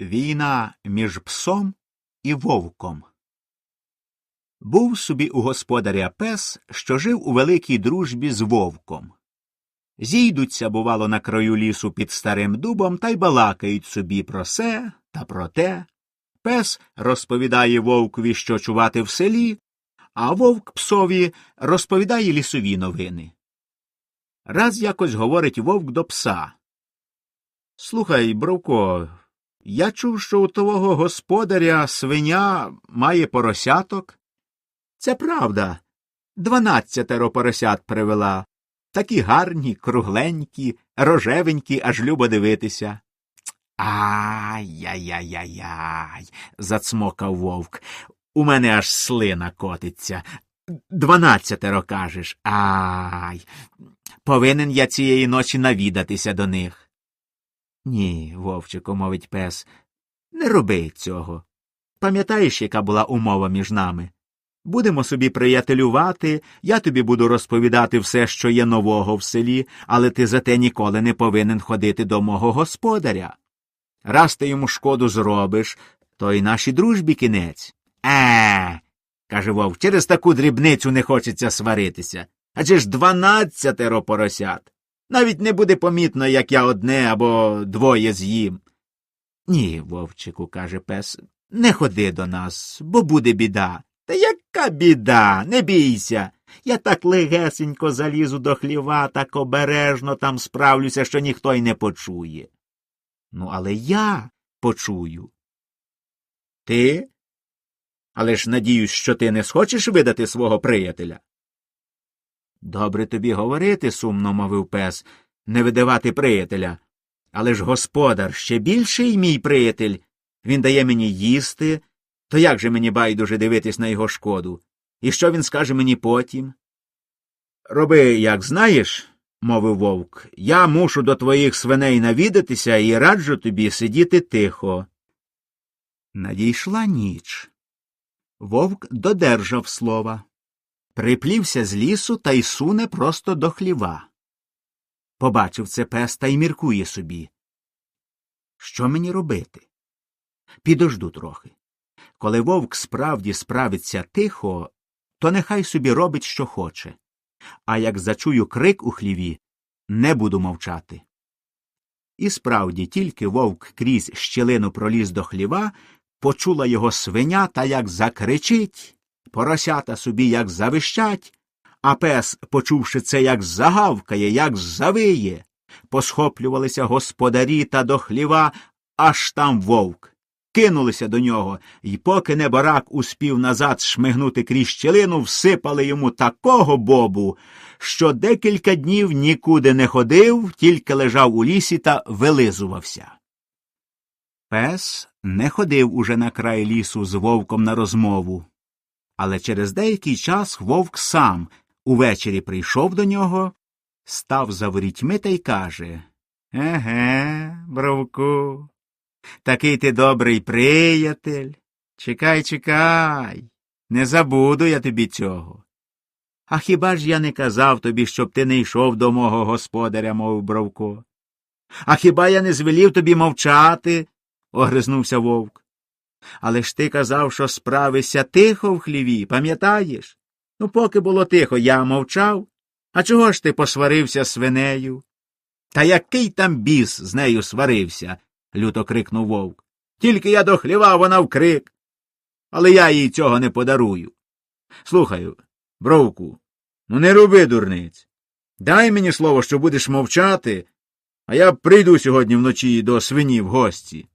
Війна між псом і вовком. Був собі у господаря пес, що жив у великій дружбі з вовком. Зійдуться, бувало, на краю лісу під старим дубом та й балакають собі про се та про те. Пес розповідає вовкові, що чувати в селі, а вовк псові розповідає лісові новини. Раз якось говорить вовк до пса. Слухай, Бровко, я чув, що у твого господаря свиня має поросяток. Це правда. Дванадцятеро поросят привела. Такі гарні, кругленькі, рожевенькі, аж любо дивитися. Ай-яй-яй-яй, зацмокав вовк. У мене аж слина котиться. Дванадцятеро кажеш. Ай. Повинен я цієї ночі навідатися до них. Ні, вовчику, мовить пес, не роби цього. Пам'ятаєш, яка була умова між нами? Будемо собі приятелювати, я тобі буду розповідати все, що є нового в селі, але ти зате ніколи не повинен ходити до мого господаря. Раз ти йому шкоду зробиш, то й нашій дружбі кінець. Е, каже вовк, через таку дрібницю не хочеться сваритися. Адже ж дванадцятеро поросят. Навіть не буде помітно, як я одне або двоє з'їм. Ні, вовчику, каже пес, не ходи до нас, бо буде біда. Та яка біда, не бійся. Я так легесенько залізу до хліва, так обережно там справлюся, що ніхто й не почує. Ну, але я почую. Ти? Але ж надіюсь, що ти не схочеш видати свого приятеля. Добре тобі говорити, сумно мовив пес, не видавати приятеля. Але ж господар ще більший мій приятель. Він дає мені їсти, то як же мені байдуже дивитись на його шкоду? І що він скаже мені потім? Роби, як знаєш, мовив вовк, я мушу до твоїх свиней навідатися і раджу тобі сидіти тихо. Надійшла ніч. Вовк додержав слова. Приплівся з лісу та й суне просто до хліва. Побачив це пес та й міркує собі. Що мені робити? Підожду трохи. Коли вовк справді справиться тихо, то нехай собі робить, що хоче. А як зачую крик у хліві, не буду мовчати. І справді тільки вовк крізь щелину проліз до хліва, почула його свиня та як закричить, поросята собі як завищать, а пес, почувши це, як загавкає, як завиє, посхоплювалися господарі та до хліва, аж там вовк. Кинулися до нього, і поки небарак успів назад шмигнути крізь щелину, всипали йому такого бобу, що декілька днів нікуди не ходив, тільки лежав у лісі та вилизувався. Пес не ходив уже на край лісу з вовком на розмову. Але через деякий час вовк сам увечері прийшов до нього, став за ворітьми та й каже Еге, бровку, такий ти добрий приятель. Чекай, чекай, не забуду я тобі цього. А хіба ж я не казав тобі, щоб ти не йшов до мого господаря, мовив Бровко? А хіба я не звелів тобі мовчати? огризнувся вовк. Але ж ти казав, що справишся тихо в хліві, пам'ятаєш? Ну, поки було тихо, я мовчав. А чого ж ти посварився свинею? Та який там біс з нею сварився? люто крикнув вовк. Тільки я до хліва, вона вкрик. Але я їй цього не подарую. Слухаю, бровку, ну не роби дурниць. Дай мені слово, що будеш мовчати, а я прийду сьогодні вночі до свині в гості.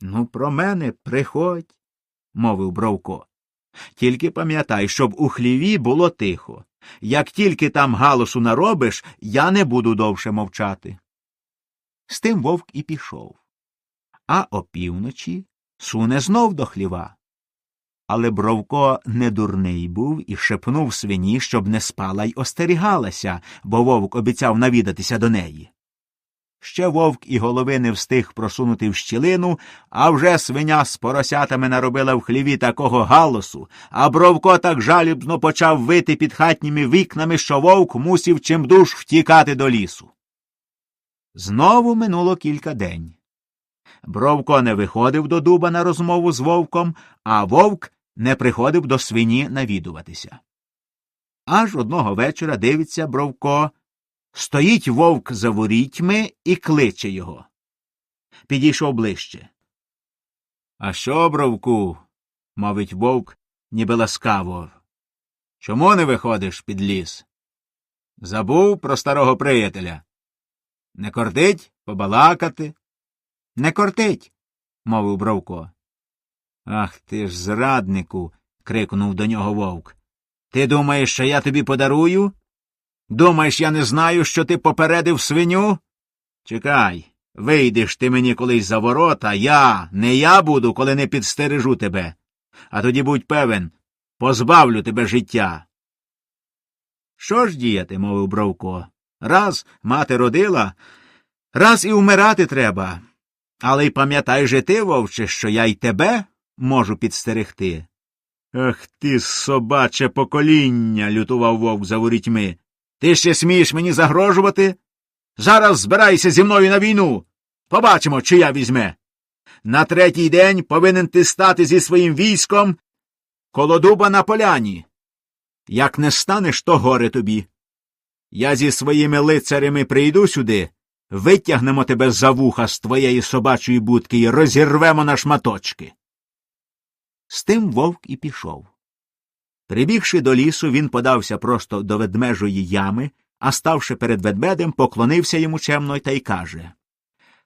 Ну, про мене приходь, мовив Бровко. Тільки пам'ятай, щоб у хліві було тихо. Як тільки там галасу наробиш, я не буду довше мовчати. З тим вовк і пішов. А опівночі суне знов до хліва. Але Бровко не дурний був і шепнув свині, щоб не спала й остерігалася, бо вовк обіцяв навідатися до неї. Ще вовк і голови не встиг просунути в щілину, а вже свиня з поросятами наробила в хліві такого галосу, а Бровко так жалібно почав вити під хатніми вікнами, що вовк мусів чимдуж втікати до лісу. Знову минуло кілька день. Бровко не виходив до дуба на розмову з вовком, а вовк не приходив до свині навідуватися. Аж одного вечора дивиться Бровко, стоїть вовк за ворітьми і кличе його. Підійшов ближче. А що, Бровку? мовить вовк, ніби ласкаво. Чому не виходиш під ліс? Забув про старого приятеля. Не кортить побалакати? Не кортить, мовив Бровко. Ах ти ж, зраднику. крикнув до нього вовк. Ти думаєш, що я тобі подарую? Думаєш, я не знаю, що ти попередив свиню? Чекай, вийдеш ти мені колись за ворота, я, не я буду, коли не підстережу тебе. А тоді будь певен, позбавлю тебе життя. Що ж діяти, мовив Бровко. Раз мати родила, раз і вмирати треба. Але й пам'ятай же ти, вовче, що я й тебе можу підстерегти. Ах ти, собаче покоління, лютував вовк за ворітьми. Ти ще смієш мені загрожувати? Зараз збирайся зі мною на війну. Побачимо, чия візьме. На третій день повинен ти стати зі своїм військом коло дуба на поляні. Як не станеш, то горе тобі. Я зі своїми лицарями прийду сюди, витягнемо тебе за вуха з твоєї собачої будки і розірвемо на шматочки. З тим вовк і пішов. Прибігши до лісу, він подався просто до ведмежої ями, а ставши перед ведмедем, поклонився йому чемно та й каже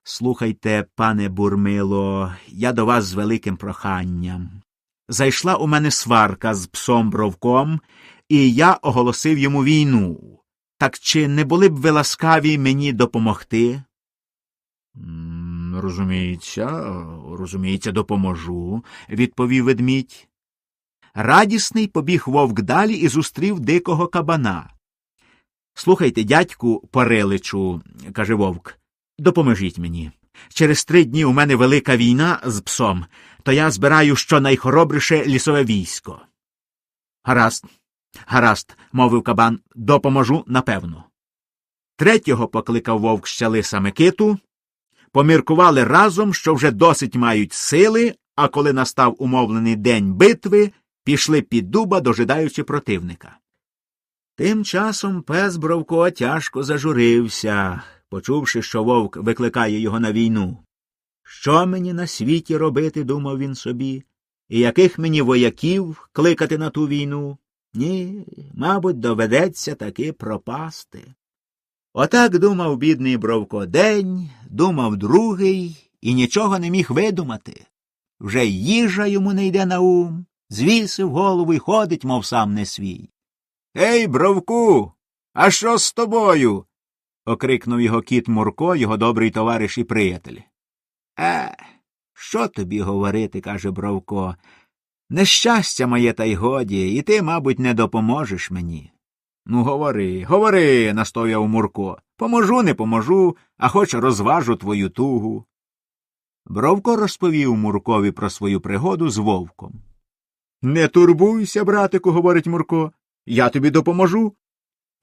Слухайте, пане Бурмило, я до вас з великим проханням. Зайшла у мене сварка з псом бровком, і я оголосив йому війну. Так чи не були б ви ласкаві мені допомогти? Розуміється, розуміється, допоможу, відповів ведмідь. Радісний побіг вовк далі і зустрів дикого кабана. Слухайте, дядьку Париличу, каже вовк, допоможіть мені. Через три дні у мене велика війна з псом, то я збираю щонайхоробрише лісове військо. Гаразд, гаразд, мовив кабан, допоможу напевно. Третього покликав вовк ще лиса Микиту. Поміркували разом, що вже досить мають сили, а коли настав умовлений день битви, пішли під дуба, дожидаючи противника. Тим часом пес Бровко тяжко зажурився, почувши, що вовк викликає його на війну. Що мені на світі робити, думав він собі, і яких мені вояків кликати на ту війну? Ні, мабуть, доведеться таки пропасти. Отак думав бідний Бровко день, думав другий і нічого не міг видумати. Вже їжа йому не йде на ум, звісив голову і ходить, мов сам не свій. Ей, Бровку, а що з тобою? окрикнув його кіт Мурко, його добрий товариш і приятель. Е, що тобі говорити, каже Бровко. Нещастя моє, та й годі, і ти, мабуть, не допоможеш мені. Ну, говори, говори, настояв Мурко. Поможу, не поможу, а хоч розважу твою тугу. Бровко розповів Муркові про свою пригоду з вовком. Не турбуйся, братику, говорить Мурко, я тобі допоможу.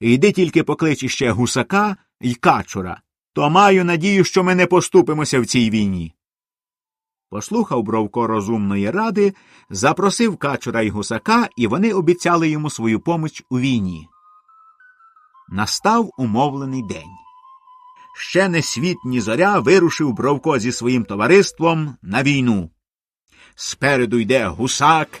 Йди тільки поклич іще гусака й качура, то маю надію, що ми не поступимося в цій війні. Послухав Бровко розумної ради, запросив качура й гусака, і вони обіцяли йому свою поміч у війні. Настав умовлений день. Ще не світ, ні зоря вирушив Бровко зі своїм товариством на війну. Спереду йде гусак,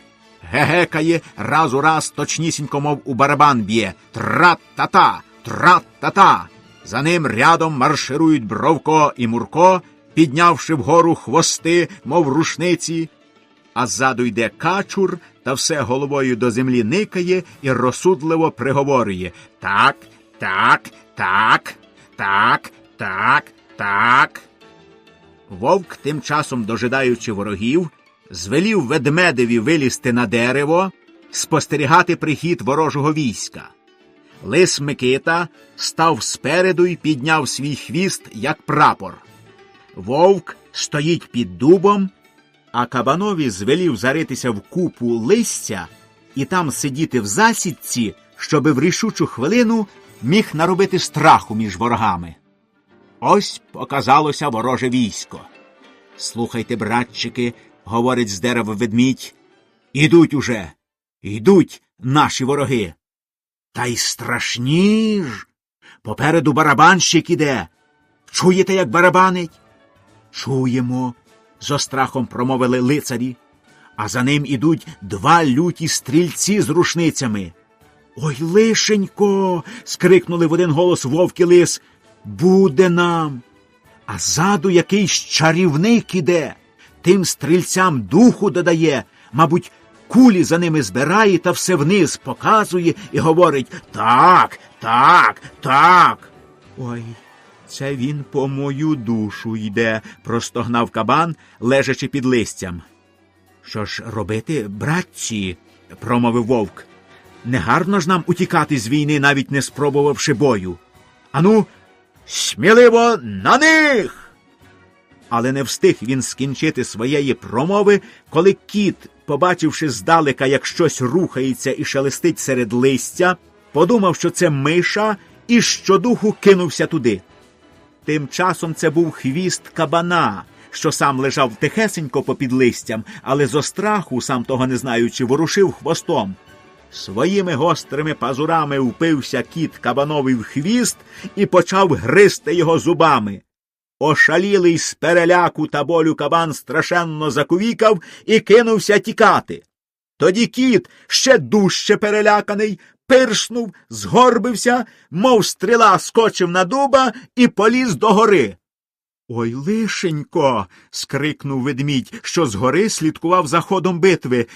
гегекає, раз у раз точнісінько, мов у барабан б'є. Трат-та-та, трат-та-та. За ним рядом марширують Бровко і Мурко, піднявши вгору хвости, мов рушниці. А ззаду йде качур та все головою до землі никає і розсудливо приговорює Так, так, так, так, так, так. Вовк, тим часом дожидаючи ворогів, звелів ведмедеві вилізти на дерево, спостерігати прихід ворожого війська. Лис Микита став спереду і підняв свій хвіст, як прапор. Вовк стоїть під дубом, а кабанові звелів заритися в купу листя і там сидіти в засідці, щоби в рішучу хвилину міг наробити страху між ворогами. Ось показалося вороже військо. Слухайте, братчики, говорить з дерева ведмідь. Ідуть уже, йдуть наші вороги. Та й страшні ж. Попереду барабанщик іде. Чуєте, як барабанить? Чуємо, зо страхом промовили лицарі, а за ним ідуть два люті стрільці з рушницями. Ой, лишенько. скрикнули в один голос вовк і лис. Буде нам. А ззаду якийсь чарівник іде, тим стрільцям духу додає, мабуть, кулі за ними збирає та все вниз показує і говорить так, так, так. Ой, це він по мою душу йде, простогнав кабан, лежачи під листям. Що ж робити, братці? промовив вовк. Негарно ж нам утікати з війни, навіть не спробувавши бою. Ану, сміливо на них. Але не встиг він скінчити своєї промови, коли кіт, побачивши здалека, як щось рухається і шелестить серед листя, подумав, що це миша, і щодуху кинувся туди. Тим часом це був хвіст кабана, що сам лежав тихесенько попід листям, але зо страху, сам того не знаючи, ворушив хвостом. Своїми гострими пазурами впився кіт кабановий в хвіст і почав гризти його зубами. Ошалілий з переляку та болю кабан страшенно закувікав і кинувся тікати. Тоді кіт, ще дужче переляканий, пирснув, згорбився, мов стріла скочив на дуба і поліз до гори. Ой, лишенько. скрикнув ведмідь, що згори слідкував за ходом битви.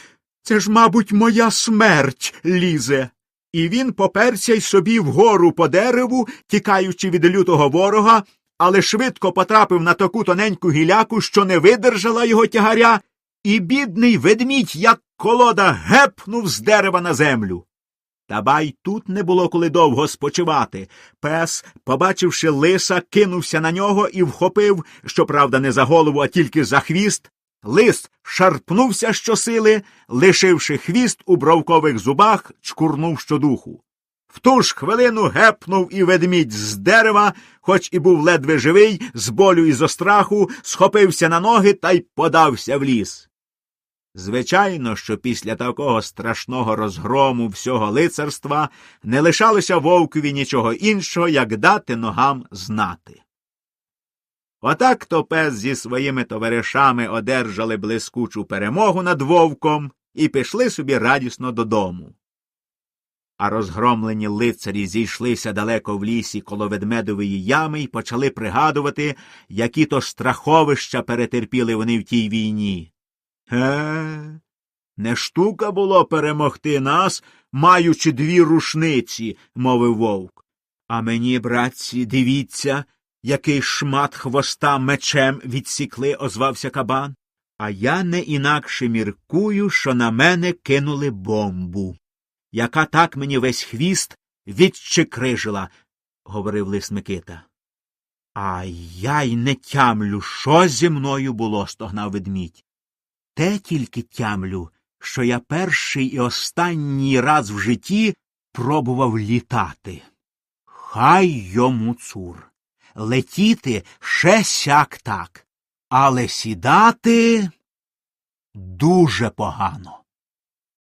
Це ж, мабуть, моя смерть лізе. І він поперся й собі вгору по дереву, тікаючи від лютого ворога, але швидко потрапив на таку тоненьку гіляку, що не видержала його тягаря, і бідний ведмідь, як колода, гепнув з дерева на землю. Та бай тут не було коли довго спочивати. Пес, побачивши лиса, кинувся на нього і вхопив, щоправда, не за голову, а тільки за хвіст. Лис шарпнувся щосили, лишивши хвіст у бровкових зубах, чкурнув щодуху. В ту ж хвилину гепнув і ведмідь з дерева, хоч і був ледве живий, з болю і зо страху, схопився на ноги та й подався в ліс. Звичайно, що після такого страшного розгрому всього лицарства не лишалося вовкові нічого іншого, як дати ногам знати. Отак то пес зі своїми товаришами одержали блискучу перемогу над вовком і пішли собі радісно додому. А розгромлені лицарі зійшлися далеко в лісі коло ведмедової ями і почали пригадувати, які то страховища перетерпіли вони в тій війні. Ге, не штука було перемогти нас, маючи дві рушниці, мовив вовк. А мені, братці, дивіться, який шмат хвоста мечем відсікли, озвався кабан. А я не інакше міркую, що на мене кинули бомбу, яка так мені весь хвіст відчекрижила, говорив лис Микита. А я й не тямлю, що зі мною було, стогнав ведмідь. Те тільки тямлю, що я перший і останній раз в житті пробував літати. Хай йому цур. Летіти ще сяк так, але сідати дуже погано.